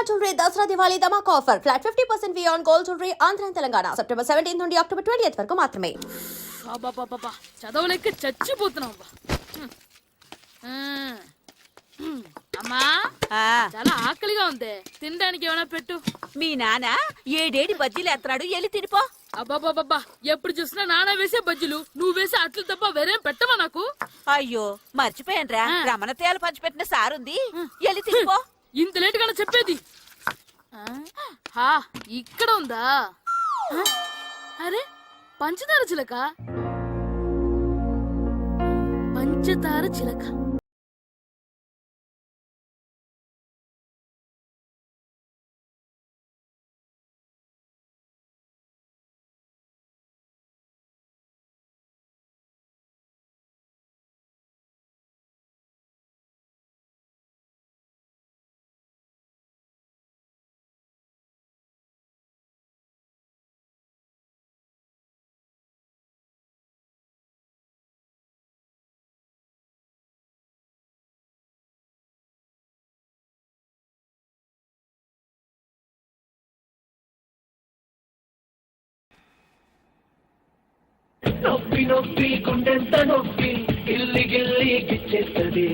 అమ్మా jewellery Dasara Diwali ధమాక్ offer. Flat fifty percent on gold jewellery Andhra Telangana. September seventeen నుండి October twenty వరకు మాత్రమే. అబ్బాబాబా చదవలేక చచ్చిపోతున్నాం అబ్బా హ్మ్. హ్మ్. హ్మ్. అమ్మా ఆ. చాలా ఆకలిగా ఉంది. తినడానికి ఏమైనా పెట్టు. మీ నాన్న ఏడేడి బజ్జీలు ఎత్తాడు ఎల్లి తినిపో. అబ్బాబాబా ఎప్పుడు చూసినా నాన్న వేసే బజ్జీలు నువ్వు వేసే అట్లు తప్ప వేరేం పెట్టవా నాకు? అయ్యో మర్చిపోయానురా. ఆ. రమణ తేలు పంచిపెట్టిన సారుంది. ఎల్లి తినిపో. ఇంత లేట్ గానే చెప్పేది? ఇక్కడ ఉందా? అరే పంచదార చిలక? పంచదార చిలక. నొప్పి నొప్పి గుండెంత నొప్పి గిల్లి గిల్లి గిచ్చేస్తుంది.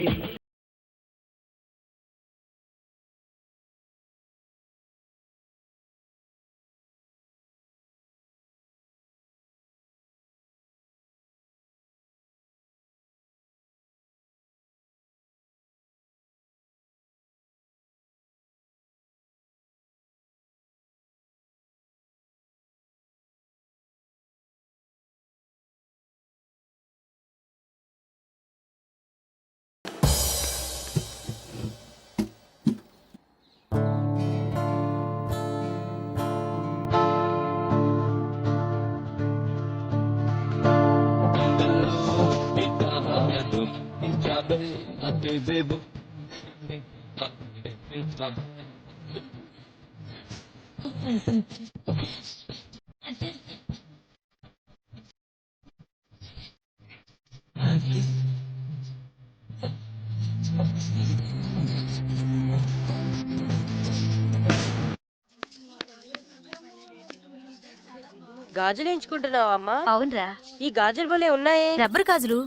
గాజులు ఎంచుకుంటున్నావా అమ్మా అవునరా. ఈ గాజులు భలే ఉన్నాయే. రబ్బర్ గాజులు.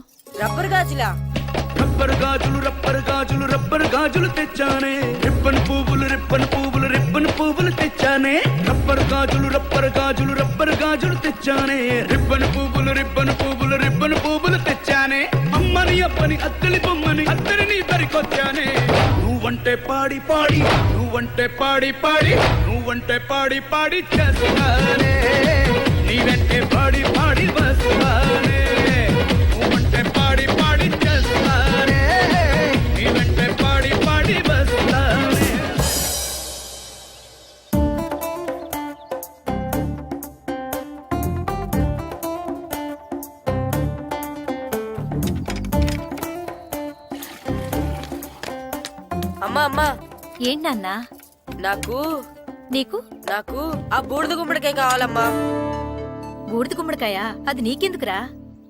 రబ్బర్ గాజులా? రబ్బరు గాజులు రబ్బరు గాజులు రబ్బరు గాజులు తెచ్చానే. రిబ్బన్ పువ్వులు రిబ్బన్ పువ్వులు రిబ్బన్ పువ్వులు తెచ్చానే. రబ్బరు గాజులు రబ్బరు గాజులు రబ్బరు గాజులు తెచ్చానే. రిబ్బన్ పువ్వులు రిబ్బన్ పువ్వులు రిబ్బన్ పువ్వులు తెచ్చానే. అమ్మని అప్పని అత్తలి బొమ్మని అత్తరిని దరికొచ్చానే. నువ్వంటే పాడి పాడి నువ్వంటే పాడి పాడి నువ్వంటే పాడి పాడి చేస్తానే. నీవంటే పాడి పాడి వస్తానే. ఏంటన్నా నాకు నీకు? నాకు ఆ బూడిద గుమ్మడికాయ కావాలమ్మా. బూడిద గుమ్మడికాయ? అది నీకెందుకురా?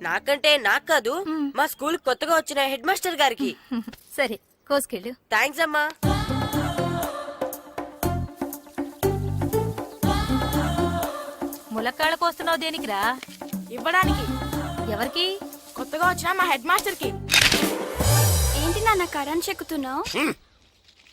నాకంటే నాకు కాదు మ్. స్కూల్ కొత్తగా వచ్చిన హెడ్ మాస్టర్ గారికి. సరే కోసుకెళ్ళు. థ్యాంక్స్ అమ్మా. ములక్కాళ్ళ కోస్తున్నావు దేనికిరా? ఇవ్వడానికి. ఎవరికి? కొత్తగా వచ్చిన మా హెడ్ మాస్టర్కి ఏంటి నాన్న కరెంట్ చెక్కుతున్నావు?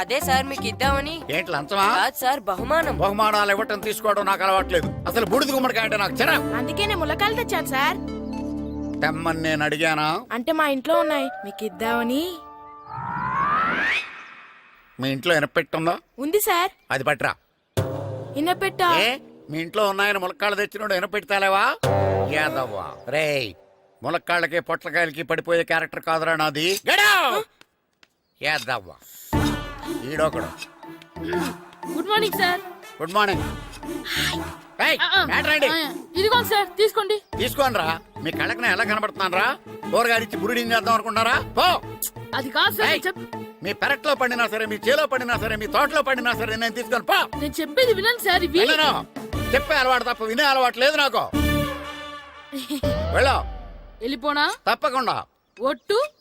అదే సార్ మీకు ఇద్దామని ఏంటి లంచమా? కాదు సార్ బహుమానం. బహుమానాలు ఇవ్వటం తీసుకోవడం నాకు అలవాట్లేదు. అసలు బూడిద గుమ్మడికాయ అంటే నాకు చిరా అందుకే నేను ములకాయలు తెచ్చాను సార్. తెమ్మని నేను అడిగానా? అంటే మా ఇంట్లో ఉన్నాయి. మీకు ఇద్దామని మీ ఇంట్లో ఎనపెట్టుందా ఉంది సార్. అది పట్రా ఇన్నపెట్టా ఏ? మీ ఇంట్లో ఉన్నాయని ములక్కాళ్ళు తెచ్చినోడు ఎనపెడతాలేవా యాదవ్వా. రేయ్ ములక్కాళ్ళకి పొట్లకాయలకి పడిపోయే క్యారెక్టర్ కాదురా నాది. యాదవ్వా. ఈడొకడు. Good morning sir. Good morning. ఇదిగోండి సార్ తీసుకోండి. తీసుకోండి రా మీ కళ్ళకి ఎలా కనబడుతున్నాను రా కూరగాయలిచ్చి బురుడి చేద్దాం అనుకుంటారా పో. అది కాదు సార్ మీ పెరట్లో పండినా సరే మీ చేలో పండినా సరే మీ తోటలో పండినా సరే నేను తీసుకొని పో. నేను చెప్పేది వినండి సార్ చెప్పే అలవాటు తప్ప వినే అలవాటు లేదు నాకు. వెళ్ళో. వెళ్ళిపోనా? తప్పకుండా. ఒట్టు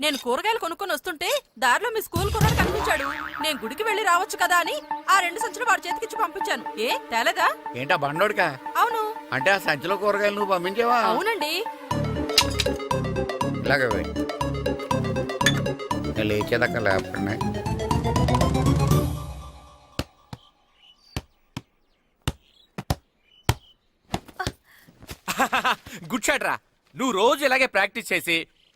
నేను కూరగాయలు కొనుక్కొని వస్తుంటే దారిలో మీ స్కూల్ కుర్రాడు కనిపించాడు. నేను గుడికి వెళ్ళి రావచ్చు కదా అని ఆ రెండు సంచులు వాడి చేతికిచ్చి పంపించాను. ఏ తేలేదా? ఏంటా బండోడికా? అవును. అంటే ఆ సంచిలో కూరగాయలు నువ్వు పంపించావా? అవునండి. ఇలాగే పోయి. నేను లేచేదాకా లేపండి గుడ్ షాట్ రా. నువ్వు రోజు ఇలాగే ప్రాక్టీస్ చేసి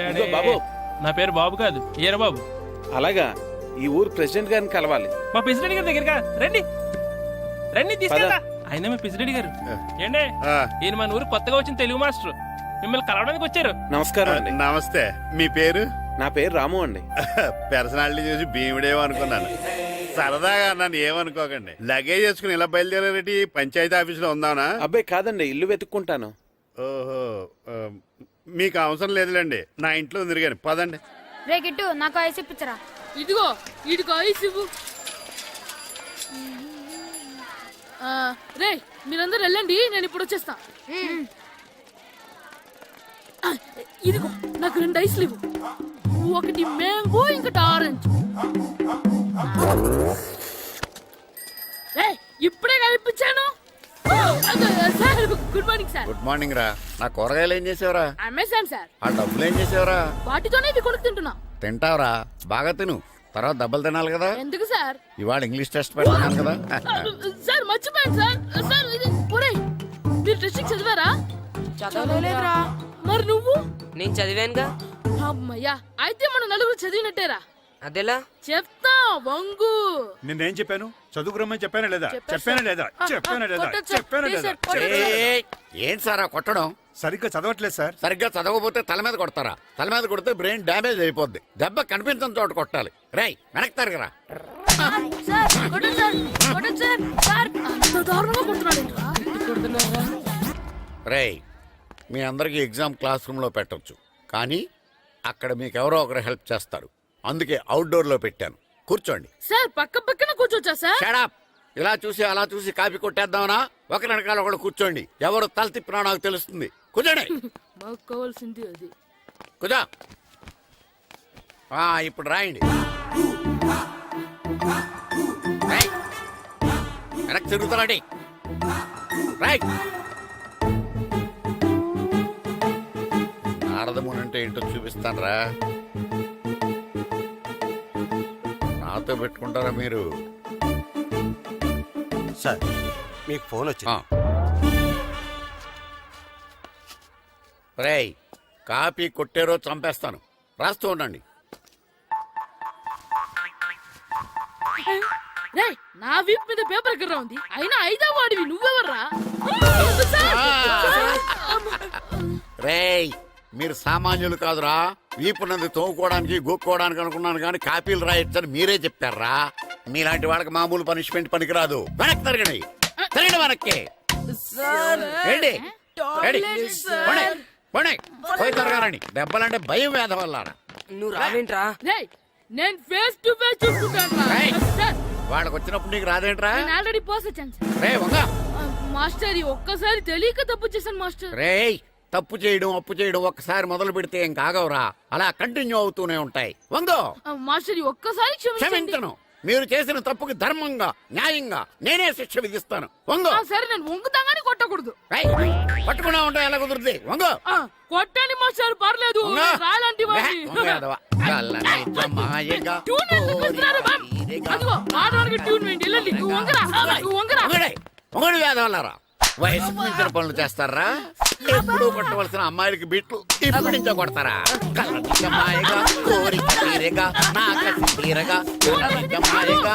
ఇదిగో బాబు. నా పేరు బాబు కాదు ఈర బాబు అలాగా? ఈ ఊరు ప్రెసిడెంట్ గారిని కలవాలి. మా ప్రెసిడెంట్ గారి దగ్గరగా రండి. రండి తీసుకెళ్తా. ఆయన మీ ప్రెసిడెంట్ గారు. ఏండే ఈయన మన ఊరు కొత్తగా వచ్చిన తెలుగు మాస్టర్. మిమ్మల్ని కలవడానికి వచ్చారు. నమస్కారం అండి. నమస్తే. మీ పేరు? నా పేరు రాము అండి. పర్సనాలిటీ చూసి భీముడేమో అనుకున్నాను. సరదాగా నన్ను ఏమనుకోకండి. లగేజ్ చేసుకుని ఇలా బయలుదేరేటి పంచాయతీ ఆఫీసులో ఉందానా? అబ్బాయి కాదండి ఇల్లు వెతుక్కుంటాను. ఓహో ఆ, మీకు అవసరం లేదులేండి. నా ఇంట్లో కానీ పదండి. రే గిట్టు నాకు ఐస్ ఇప్పించరా? ఇదిగో ఇదిగో ఐస్ ఇవ్వు. ఆ, రే మీరందరూ వెళ్ళండి నేను ఇప్పుడు వచ్చేస్తా. ఇదిగో నాకు రెండు ఐస్లు ఇవ్వు. ఒకటి మ్యాంగో ఇంకటి ఆరెంజ్. రే ఇప్పుడే కనిపించాను sir good morning sir. Good morning రా. నా కూరగాయలు ఏం చేసావురా? Amazon sir. ఆ డబ్బులు ఏం చేసావురా? వాటితోనే ఇవి కొనుక్కు తింటున్నా. తింటావురా? బాగా తిను. తర్వాత దెబ్బలు తినాలి కదా. ఎందుకు సార్? ఇవాళ ఇంగ్లీష్ టెస్ట్ పెడుతున్నాను కదా. సార్ మర్చిపోయాను సార్. సార్ ఇది ఒరేయ్ మీరు టెస్టింగ్ చదివారా? చదవలేదురా. మరి నువ్వు? నేను చదివానుగా. అమ్మయ్యా అయితే మన నలుగురు చదివినట్టేరా? అదెలా? చెప్తా వంగు. నిన్నేం చెప్పాను? చదువుకురమ్మని చెప్పానా లేదా? చెప్పానా. లేదా? చెప్పానా లేదా. చెప్పానా లేదా? సార్. సార్ ఆ కొట్టడం? సరిగ్గా చదవట్లేదు సార్. సరిగ్గా చదవకపోతే తల మీద కొడతారా? తల మీద కొడితే బ్రెయిన్ డ్యామేజ్ అయిపోద్ది. దెబ్బ కనిపించని చోట కొట్టాలి. రేయ్ వెనక్కి తరగరా రేయ్ మీ అందరికీ ఎగ్జామ్ క్లాస్ రూమ్లో పెట్టొచ్చు. కానీ అక్కడ మీకు ఎవరో ఒకరు హెల్ప్ చేస్తారు. అందుకే అవుట్డోర్లో పెట్టాను. కూర్చోండి. సార్ పక్క పక్కన కూర్చోచ్చా సార్? షడాప్ ఇలా చూసి అలా చూసి కాపీ కొట్టేద్దామనా? ఒకరి వెనకాల ఒకడు కూర్చోండి. ఎవరు తల తిప్పినా నాకు తెలుస్తుంది. కూర్చోండి. మాకు కావాల్సింది అది. కుదా ఆ, ఇప్పుడు రాయండి. రాయ్. వెనక్కి తిరుగుతారండి. రైట్ నారదముని అంటే ఏంటో చూపిస్తాను నాతో పెట్టుకుంటారా మీరు? సార్ మీకు ఫోన్ ఆ. రేయ్ కాపీ కొట్టారో చంపేస్తాను. రాస్తూ ఉండండి. నా వీప్ మీద పేపర్ ఎక్కడ ఉంది? అయినా ఐదో వాడివి నువ్వెవర్రా? రేయ్ మీరు సామాన్యులు కాదురా. వీపునంది తోముకోవడానికి గోక్కోవడానికి అనుకున్నాను కానీ కాపీలు రాయొచ్చని మీరే చెప్పారా? మీలాంటి వాళ్ళకి మామూలు పనిష్మెంట్ పనికిరాదు. వెనక్కి తిరగండి. తిరగండి వెనక్కి? పోనీ, పోనీ. పోయి తిరగారండి దెబ్బలంటే భయం వేద వల్ల నువ్వు రావేంట్రా? నేను ఫేస్ టు ఫేస్ చూసుకుంటాను రేయ్. సార్ వాళ్ళకి వచ్చినప్పుడు నీకు రాదేంట్రా? నేను ఆల్రెడీ పోస్ వచ్చాను సార్. రే వంగ. ఆ, మాస్టర్ ఈ ఒక్కసారి తెలియక తప్పు చేశాను మాస్టర్. రేయ్ తప్పు చేయడం అప్పు చేయడం ఒక్కసారి మొదలు పెడితే ఏం కాగవరా అలా కంటిన్యూ అవుతూనే ఉంటాయి. వంగో ఆ, మాస్టర్ ఒక్కసారి క్షమించను. మీరు చేసిన తప్పుకి ధర్మంగా న్యాయంగా నేనే శిక్ష విధిస్తాను. వంగో సరే నేను వంగుతాగానే కొట్టకూడదు. పట్టుకున్నా ఉంటా ఎలా కుదురుద్ది? వంగో కొట్టండి మాస్టర్ పర్లేదు. రాలాంటి ట్యూన్ వేయండి. వెళ్ళండి నువ్వు వంగరా. నువ్వు వంగరా. వంగడు. వేదవల్లారా వయసు మించిన పనులు చేస్తారా? ఎప్పుడు కొట్టవలసిన అమ్మాయిలకి బిట్లు ఇప్పుడు నుంచో కొడతారా? కళ్ళకి కోరిక తీరగా నా కసి తీరగా కళ్ళకి జమాయగా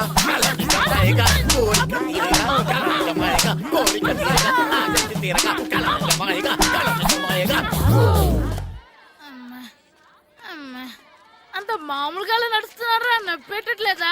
కోరిక తీరగా కళ్ళకి కోరిక తీరగా నా కసి తీరగా కళ్ళకి జమాయగా కళ్ళకి జమాయగా అంత మామూలుగానే నడుస్తున్నారా? నప్పెట్టట్లేదా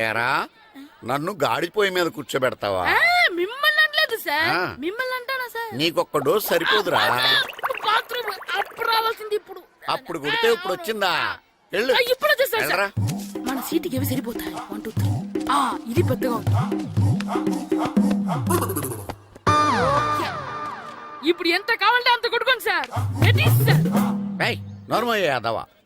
ఏరా నన్ను గాడిపోయి మీద కూర్చోబెడతావా? మిమ్మల్ని అనలేదు సార్. ఆ. మిమ్మల్ని అంటానా సార్? నీకొక్క డోస్ సరిపోదురా. బాత్రూమ్ అప్పుడు రావాల్సింది ఇప్పుడు. అప్పుడు కొడితే ఇప్పుడు వచ్చిందా? వెళ్ళు. ఆ, ఇప్పుడు సార్. వెళ్ళరా. మన సీటుకి ఏవి సరిపోతాయి? వన్ టూ త్రీ ఆ ఇది పెద్దగా ఉంది. ఇప్పుడు ఎంత కావాలంటే అంత కొట్టుకోండి సార్. ఏయ్ నోర్మయ్య యాదవ.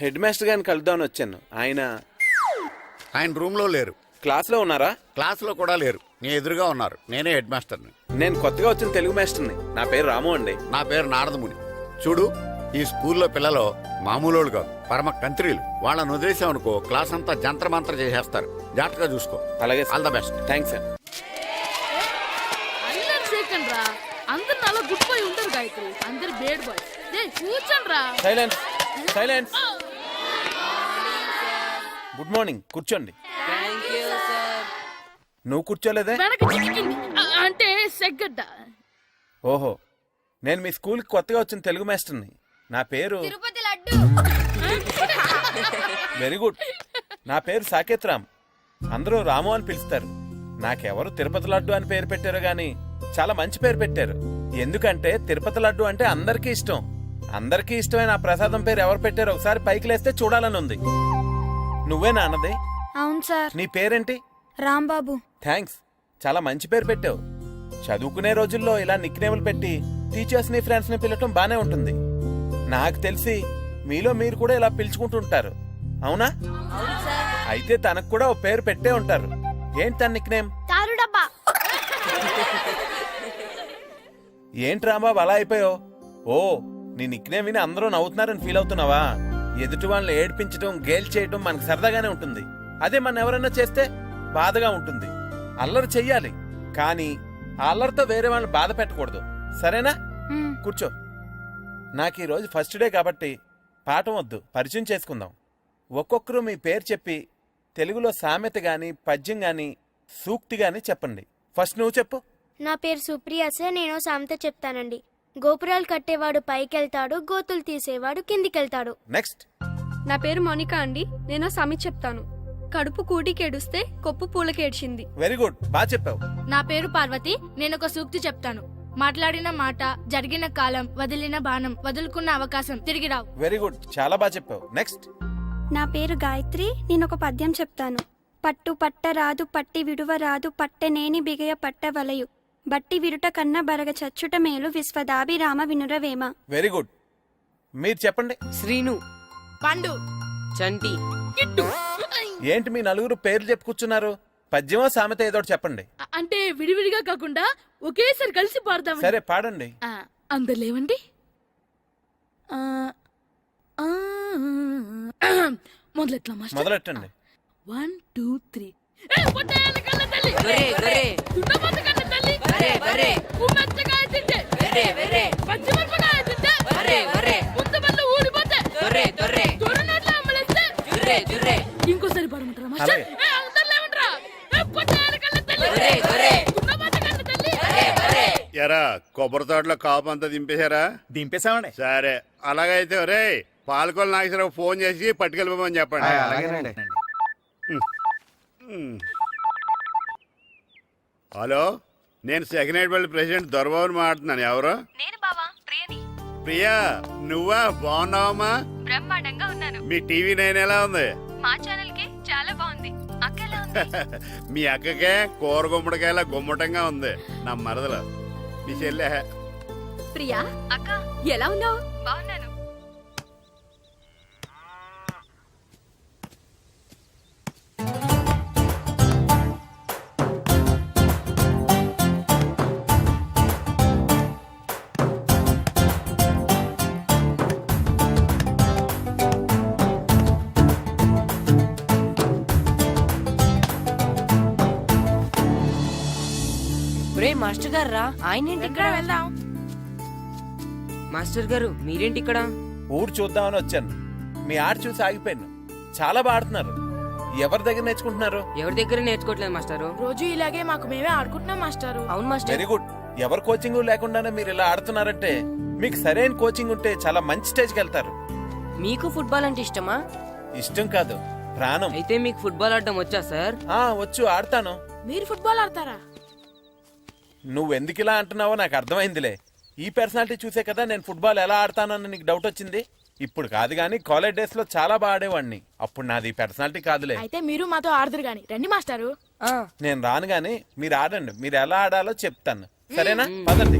హెడ్ మాస్టర్ గారిని కలుద్దామని వచ్చాను. ఆయన ఆయన రూమ్లో లేరు. క్లాస్లో ఉన్నారా? క్లాస్లో కూడా లేరు. నీ ఎదురుగా ఉన్నారు. నేనే హెడ్ మాస్టర్ని. నేను కొత్తగా వచ్చిన తెలుగు మాస్టర్ని. నా పేరు రాము అండి. నా పేరు నారదముని. చూడు ఈ స్కూల్లో పిల్లలు మామూలు కాదు. పరమ కంత్రీలు. వాళ్ళని వదిలేసామనుకో క్లాస్ అంతా జంత్ర మంత్ర చేసేస్తారు. జాగ్రత్తగా చూసుకో. అలాగే all the best thanks sir అల్లరి చేయకండి రా అందరు నాలో గుడ్ బాయ్ ఉండరు గాయత్రి. అందరు బేడ్ బాయ్ కూర్చోండి రా సైలెన్స్ సైలెన్స్ గుడ్ మార్నింగ్ కూర్చోండి. నువ్వు కూర్చోలేదే? వెనక చిక్కింది ఆ, అంటే సెగ్గడ్డ. ఓహో. నేను మీ స్కూల్కి కొత్తగా వచ్చిన తెలుగు మాస్టర్ని. నా పేరు తిరుపతి వెరీ గుడ్ నా పేరు సాకేత్ రామ్ అందరూ రాము అని పిలుస్తారు. నాకెవరు తిరుపతి లడ్డు అని పేరు పెట్టారు గాని చాలా మంచి పేరు పెట్టారు. ఎందుకంటే తిరుపతి లడ్డు అంటే అందరికీ ఇష్టం. అందరికీ ఇష్టమైన ఆ ప్రసాదం పేరు ఎవరు పెట్టారో ఒకసారి పైకి లేస్తే చూడాలని ఉంది. నువ్వేనా అన్నది అవును సార్. నీ పేరేంటి? రాంబాబు. థ్యాంక్స్ చాలా మంచి పేరు పెట్టావు. చదువుకునే రోజుల్లో ఇలా నిక్నేములు పెట్టి టీచర్స్ని ఫ్రెండ్స్ని పిలవటం బానే ఉంటుంది. నాకు తెలిసి మీలో మీరు కూడా ఇలా పిలుచుకుంటుంటారు. అవునా? అయితే తనకు కూడా ఓ పేరు పెట్టే ఉంటారు. ఏంటి తన నిక్నేమ్ ఏంటి రాంబాబు అలా అయిపోయావు? ఓ నీ నిక్నేమ్ విని అందరూ నవ్వుతున్నారని ఫీల్ అవుతున్నావా? ఎదుటి వాళ్ళని ఏడ్పించడం గేల్ చేయడం మనకు సరదాగానే ఉంటుంది. అదే మన ఎవరైనా చేస్తే బాధగా ఉంటుంది. అల్లరి చెయ్యాలి. కానీ ఆ అల్లరితో వేరే వాళ్ళని బాధ పెట్టకూడదు. సరేనా? కూర్చో. నాకు ఈ రోజు ఫస్ట్ డే కాబట్టి పాఠం వద్దు పరిచయం చేసుకుందాం. ఒక్కొక్కరు మీ పేరు చెప్పి తెలుగులో సామెత గాని పద్యం గాని సూక్తి గాని చెప్పండి. ఫస్ట్ నువ్వు చెప్పు. నా పేరు సుప్రియ సార్ నేను సామెత చెప్తానండి. గోపురాలు కట్టేవాడు పైకెళ్తాడు గోతులు తీసేవాడు కిందికెళ్తాడు. నెక్స్ట్ నా పేరు మోనిక అండి నేను సామెత చెప్తాను. కడుపు కూటికేడుస్తే కొప్పు పూలకేడ్చింది. వెరీ గుడ్ బాగా చెప్పావు. నా పేరు పార్వతి నేను ఒక సూక్తి చెప్తాను. మాట్లాడిన మాట జరిగిన కాలం వదిలిన బాణం వదులుకున్న అవకాశం తిరిగి రావు. Very good. చాలా బాగా చెప్పావు. నెక్స్ట్. నా పేరు గాయత్రి. నేను ఒక పద్యం చెప్తాను. పట్టు పట్ట రాదు పట్టి విడువ రాదు పట్టనేని బిగయ పట్ట వలయు. బట్టి విరుట కన్న బరగ చచ్చుట మేలు విశ్వదాభిరామ వినురవేమ వెరీ గుడ్. మీరు చెప్పండి. శ్రీను. పండు. చంటి. కిట్టు. ఏంటి మీ నలుగురు పేర్లు చెప్పు కూర్చున్నారు? పద్యమో సామెత ఏదో ఒకటి చెప్పండి. అంటే విడివిడిగా కాకుండా ఒకేసారి కలిసి పాడదాం సరే పాడండి. అందరు లేవండి. ఆ, ఆ, మొదలెట్లా మాస్టర్? మొదలెట్టండి. One two three. ఏ, పొట్టేళ్ళ ఎరా కొబ్బరి తోటలో కాపు అంతా దింపేశారా? దింపేశామండి. సరే. అలాగైతే రే పాలకొల నాగేశ్వరరావు ఫోన్ చేసి పట్టుకెళ్ళిపోమని చెప్పండి. అలాగేనండి. హలో నేను సెకండ్ హెడ్ వెళ్ళి ప్రెసిడెంట్ దొరబాబుని మాట్లాడుతున్నాను. ఎవరు? నేను బావా ప్రియని. ప్రియా నువ్వా? బాగున్నావమ్మా? బ్రహ్మాండంగా ఉన్నాను. మీ టీవీ నైన్ ఎలా ఉంది? మా ఛానల్కి చాలా బాగుంది. అక్క ఎలా ఉంది? మీ అక్కకే కూర గుమ్మడికాయల గుమ్మటంగా ఉంది. నా మరదలు. మీ చెల్లె. ప్రియా అక్క. ఎలా ఉన్నావు? బాగున్నాను. మాస్టర్ గారు రా ఆయన ఏంటి ఇక్కడ వెళ్దాం? మాస్టర్ గారు మీరేంటి ఇక్కడ? ఊరు చూద్దామని వచ్చాను. మీ ఆట చూసి ఆగిపోయాను. చాలా బాడుతున్నారు ఎవరి దగ్గర నేర్చుకుంటున్నారు? ఎవరి దగ్గర నేర్చుకోవట్లేదు మాస్టారు? రోజు ఇలాగే మాకు మేమే ఆడుకుంటున్నాం మాస్టారు. అవును మాస్టర్. Very good. ఎవరి కోచింగ్ లేకుండానే మీరు ఇలా ఆడుతున్నారంటే మీకు సరైన కోచింగ్ ఉంటే చాలా మంచి స్టేజ్కి వెళ్తారు. మీకు ఫుట్బాల్ అంటే ఇష్టమా? ఇష్టం కాదు. ప్రాణం. అయితే మీకు ఫుట్బాల్ ఆడడం వచ్చా సార్? ఆ వచ్చు. ఆడతాను. మీరు ఫుట్బాల్ ఆడతారా? నువ్వు ఎందుకు ఇలా అంటున్నావో నాకు అర్థమైందిలే. ఈ పర్సనాలిటీ చూసే కదా నేను ఫుట్బాల్ ఎలా ఆడతానని నీకు డౌట్ వచ్చింది? ఇప్పుడు కాదు కానీ కాలేజ్ డేస్లో చాలా బాగా ఆడేవాడిని. అప్పుడు నాది పర్సనాలిటీ కాదులే. అయితే మీరు మాతో ఆడదురు గాని. రండి మాస్టారు. ఆ, నేను రాను గాని మీరు ఆడండి. మీరు ఎలా ఆడాలో చెప్తాను. సరేనా? పదండి.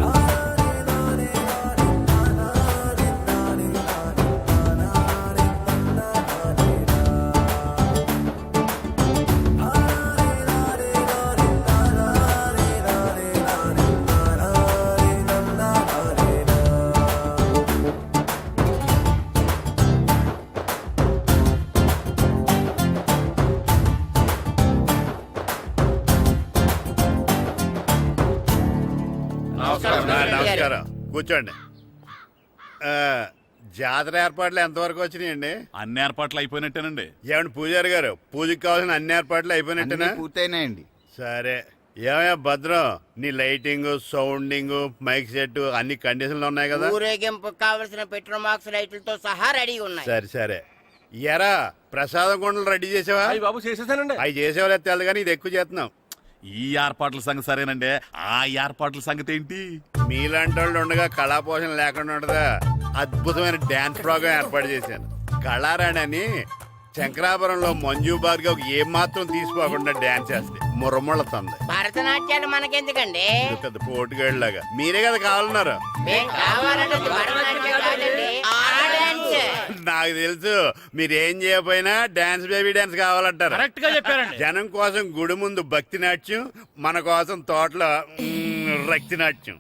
కూర్చోండి. ఆ, జాతర ఏర్పాట్లు ఎంతవరకు వచ్చినాయండి? అన్ని ఏర్పాట్లు అయిపోయినట్టేనండి. ఏమండి పూజారి గారు పూజకి కావాల్సిన అన్ని ఏర్పాట్లు అయిపోయినట్టేనా? పూర్తయినాయండి. సరే. ఏమయ్యా భద్రం? నీ లైటింగ్ సౌండింగ్ మైక్ సెట్ అన్ని కండిషన్లు ఉన్నాయి కదా? ఊరేగింపు కావలసిన పెట్రోల్ మార్క్స్ లైట్లతో సహా రెడీ ఉన్నాయి. సరే సరే. ఎరా ప్రసాదం కొండలు రెడీ చేసావా? అయ్యి బాబు చేసేసానండి. అవి చేసేవాళ్ళు తెలదు కానీ ఇది ఎక్కువ చేస్తున్నాం. ఈ ఏర్పాట్ల సంగతి సరేనండి. ఆ ఏర్పాట్ల సంగతి ఏంటి? మీలాంటి వాళ్ళు ఉండగా కళాపోషణ లేకుండా ఉండదా? అద్భుతమైన డ్యాన్స్ ప్రోగ్రామ్ ఏర్పాటు చేశాను. కళారాణి అని శంకరాపురంలో మంజు భార్గవ్ ఏం మాత్రం తీసుకోకుండా డ్యాన్స్ చేస్తే మురముళ్ళతుంది భరతనాట్యాలు మనకెందుకండి? పెద్ద పోటుగాళ్ళలాగా మీరే కదా కావాలన్నారు? నాకు తెలుసు మీరేం చేయకపోయినా డాన్స్ బేబీ డాన్స్ కావాలంటారు. కరెక్ట్గా చెప్పారండి. జనం కోసం గుడి ముందు భక్తి నాట్యం మన కోసం తోటలో రక్తి నాట్యం.